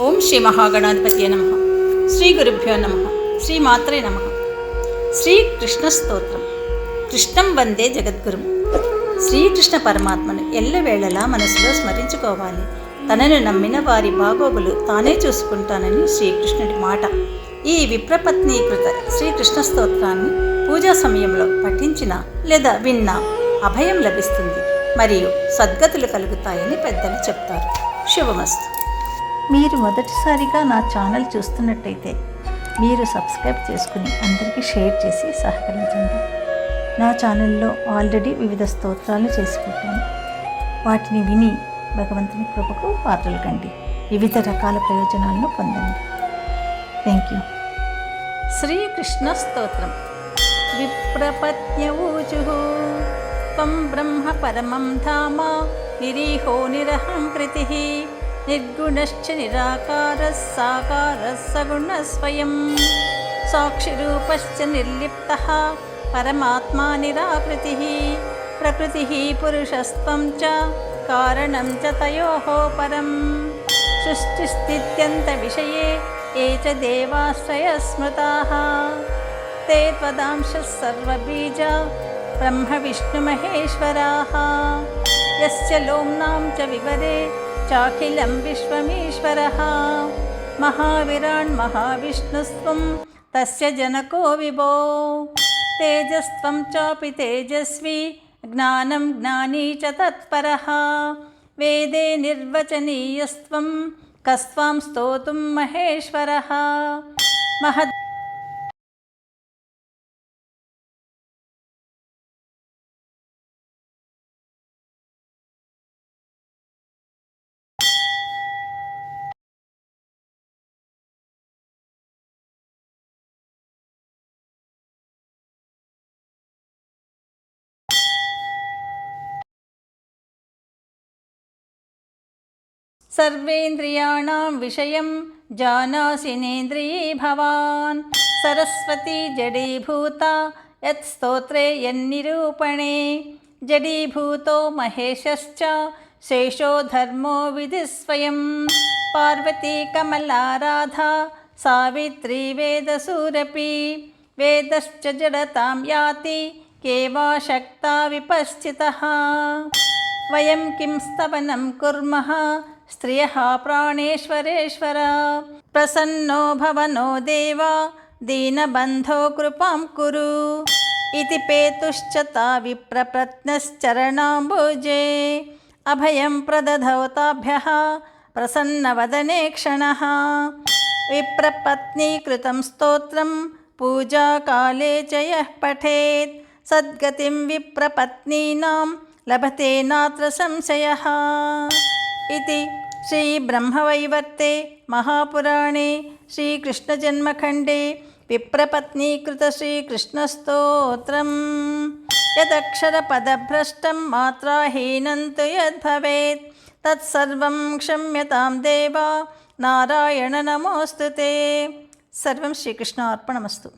ఓం శ్రీ మహాగణాధిపతి నమ. శ్రీ గురుభ్యో నమ. శ్రీ మాత్రే నమ. శ్రీ కృష్ణ స్తోత్రం. కృష్ణం వందే జగద్గురు. శ్రీకృష్ణ పరమాత్మను ఎల్లవేళలా మనసులో స్మరించుకోవాలి. తనను నమ్మిన వారి బాగోగులు తానే చూసుకుంటానని శ్రీకృష్ణుడి మాట. ఈ విప్రపత్నీకృత శ్రీకృష్ణ స్తోత్రాన్ని పూజా సమయంలో పఠించిన లేదా విన్నా అభయం లభిస్తుంది. మరియు సద్గతులు కలుగుతాయని పెద్దలు చెప్తారు. శుభమస్తు. మీరు మొదటిసారిగా నా ఛానల్ చూస్తున్నట్టయితే మీరు సబ్స్క్రైబ్ చేసుకుని అందరికీ షేర్ చేసి సహకరించండి. నా ఛానల్లో ఆల్రెడీ వివిధ స్తోత్రాలు చేసి పెట్టాను వాటిని విని భగవంతుని కృపకు పాత్రలు కండి వివిధ రకాల ప్రయోజనాలను పొందండి. థ్యాంక్ యూ శ్రీకృష్ణ స్తోత్రం. విప్రపత్న్యవూచు త్వం బ్రహ్మ పరమం ధామ. నిరీహో నిరహం కృతి. निर्गुणश्च निराकारः साकारः सगुणस्वयं साक्षिरूपश्च निर्लिप्तः परमात्मा निराकृतिः। प्रकृतिः पुरुषस्त्वं च कारणं च तयोः परं। सृष्टिस्थित्यन्तविषये ये च देवाश्रयस्मृताः। ते त्वदांशः सर्वबीजा ब्रह्मविष्णुमहेश्वराः। यस्य लोम्नां च विवरे चाखिलं विश्वमीश्वरः महाविराण्महाविष्णुस्त्वं तस्य जनको विभो तेजस्त्वं चापि तेजस्वी ज्ञानं ज्ञानी च तत्परः वेदे निर्वचनीयस्त्वं कस्त्वां स्तोतुं महेश्वरः महत् सर्वेन्द्रियाणां विषयं जानासि नेन्द्रिये भवान् सरस्वती जडीभूता यत्स्तोत्रे यन्निरूपणे। जडीभूतो महेशश्च शेषो धर्मो विधिस्वयं पार्वती कमलाराधा सावित्री वेदसूरपि। वेदश्च जडतां याति केवा शक्ता विपश्चितः। वयं किं स्तवनं कुर्मः स्त्रियः प्राणेश्वरेश्वर प्रसन्नो भवनो देव दीनबन्धो कृपां कुरु इति पेतुश्च ता विप्रप्रत्नश्चरणाम्बुजे अभयं प्रदधौ ताभ्यः प्रसन्नवदने क्षणः विप्रपत्नीकृतं स्तोत्रं पूजाकाले च यः पठेत् सद्गतिं विप्रपत्नीनां लभते नात्र संशयः इति శ్రీ బ్రహ్మవైవర్తే మహాపురాణే శ్రీకృష్ణజన్మఖండే విప్రపత్నీకృత శ్రీకృష్ణస్తోత్రం యదక్షరపదభ్రష్టం మాత్రాహీనం తు యద్భవేత్ తత్సర్వం క్షమ్యతాం దేవా నారాయణ నమోస్తు సర్వం శ్రీకృష్ణ అర్పణమస్తు